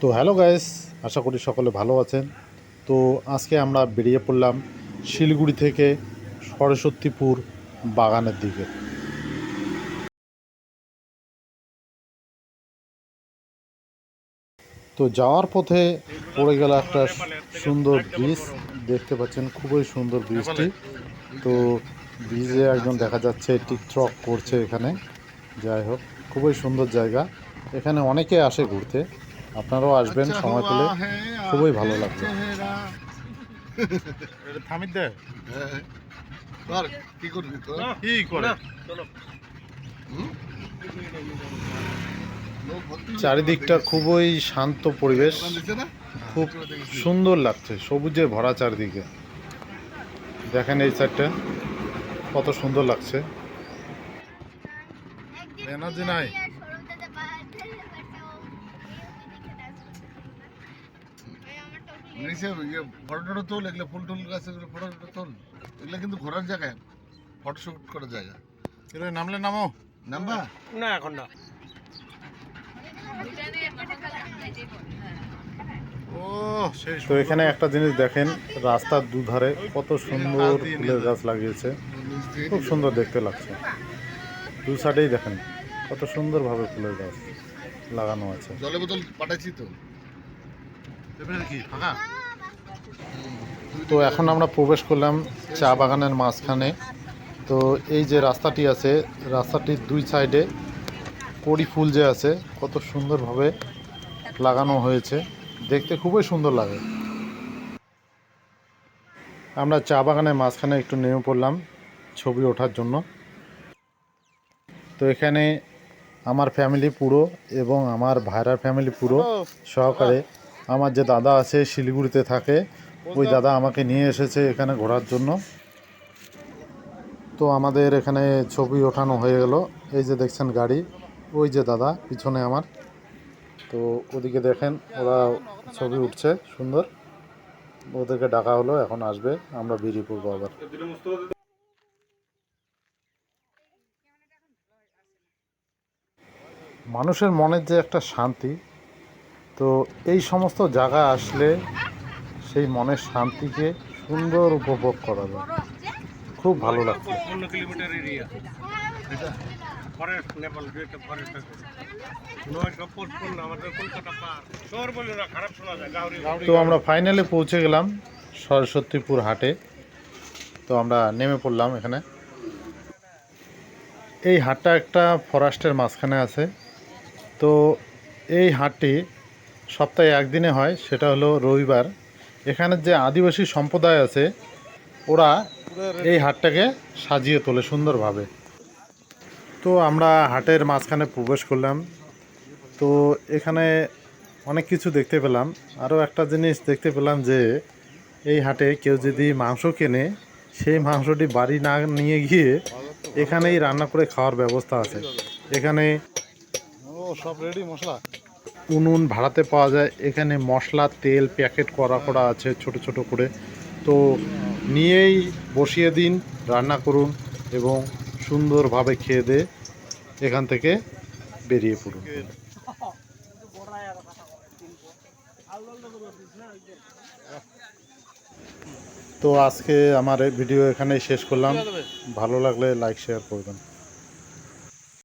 তো hello guys, আশা করি সকলে ভালো আছেন। তো আজকে আমরা বেরিয়ে পড়লাম শিলিগুড়ি থেকে সরস্বতীপুর বাগানের দিকে। তো যাওয়ার পথে পড়ে গেল একটা সুন্দর ব্রিজ, দেখতে পাচ্ছেন খুবই সুন্দর ব্রিজটি। তো ব্রিজে একজন দেখা যাচ্ছে টিকটক করছে এখানে। যাই হোক, খুবই সুন্দর জায়গা। এখানে অনেকে আসে ঘুরতে। আপনারাও আসবেন সময় পেলে। খুবই ভালো লাগবে থামিত দে। কি করবি কি করে? চারিদিকটা খুবই শান্ত পরিবেশ। খুব সুন্দর লাগছে সবুজে ভরা চারিদিকে। দেখেন এই সাইডটা কত সুন্দর লাগছে। এনার্জি নাই। নিচে ইয়ে ফটো টটো তোল এগুলো ফুল টুল গাছ এগুলো ফটো টটো তোল। এগুলো কিন্তু ঘোরার জায়গায় ফটো শুট করার জায়গা। এরে নামলে নামো। নাম্বা? না এখন না। ও তো এখানে একটা জিনিস দেখেন রাস্তার দুধারে কত সুন্দর ফুলের গাছ লাগিয়েছে। খুব সুন্দর দেখতে লাগছে। দু সাইডেই দেখেন কত সুন্দরভাবে ফুলের গাছ লাগানো আছে। জলের বোতল পাঠাচ্ছি তো। তো এখন আমরা প্রবেশ করলাম চা বাগানের মাঝখানে। তো এই যে রাস্তাটি আছে রাস্তাটির দুই সাইডে কড়ি ফুল যে আছে কত সুন্দরভাবে লাগানো হয়েছে। দেখতে খুবই সুন্দর লাগে। আমরা চা বাগানের মাঝখানে একটু নেমে পড়লাম ছবি ওঠার জন্য। তো এখানে আমার ফ্যামিলি পুরো এবং আমার ভাইরার ফ্যামিলি পুরো সহকারে আমার যে দাদা আছে, শিলিগুড়িতে থাকে, ওই দাদা আমাকে নিয়ে এসেছে এখানে ঘোরার জন্য। তো আমাদের এখানে ছবি ওঠানো হয়ে গেল। এই যে দেখছেন গাড়ি, ওই যে দাদা, পিছনে আমার। তো ওদিকে দেখেন, ওরা ছবি উঠছে, সুন্দর। ওদেরকে ডাকা হলো, এখন আসবে, আমরা বেরিয়ে পড়ব আবার। মানুষের মনের যে একটা শান্তি তো এই সমস্ত জায়গা আসলে সেই মনের শান্তিকে সুন্দর উপভোগ করা যায়। খুব ভালো লাগছে। Kilometre area. ফরেস্ট নেপাল যেটা ফরেস্ট আছে। নয়শো পঁচপন্ন আমাদের কলকাতা পার। শহর বলে না খারাপ শোনা যায় তো আমরা ফাইনালে পৌঁছে গেলাম সরস্বতীপুর হাটে। তো আমরা নেমে পড়লাম এখানে। এই হাটটা একটা ফরেস্টের মাঝখানে আছে। তো এই হাটটি সপ্তাহে একদিনে হয়, সেটা হলো রবিবার। এখানে যে আদিবাসী সম্প্রদায় আছে, ওরা এই হাটটাকে সাজিয়ে তোলে সুন্দরভাবে। তো আমরা হাটের মাঝখানে প্রবেশ করলাম। তো এখানে অনেক কিছু দেখতে পেলাম। আরও একটা জিনিস দেখতে পেলাম যে, এই হাটে কেউ যদি মাংস কেনে, সেই মাংসটি বাড়ি না নিয়ে গিয়ে এখানেই রান্না করে খাওয়ার ব্যবস্থা আছে। এখানে ও, সব রেডি মশলা? উনুন ভাড়াতে পাওয়া যায়। এখানে মশলা, তেল, প্যাকেট করা করা আছে, ছোট ছোট করে। তো নিয়েই বসিয়ে দিন, রান্না করুন এবং সুন্দরভাবে খেয়ে দে এখান থেকে বেরিয়ে পড়ুন। তো আজকে আমার ভিডিও এখানেই শেষ করলাম। ভালো লাগলে লাইক শেয়ার করবেন।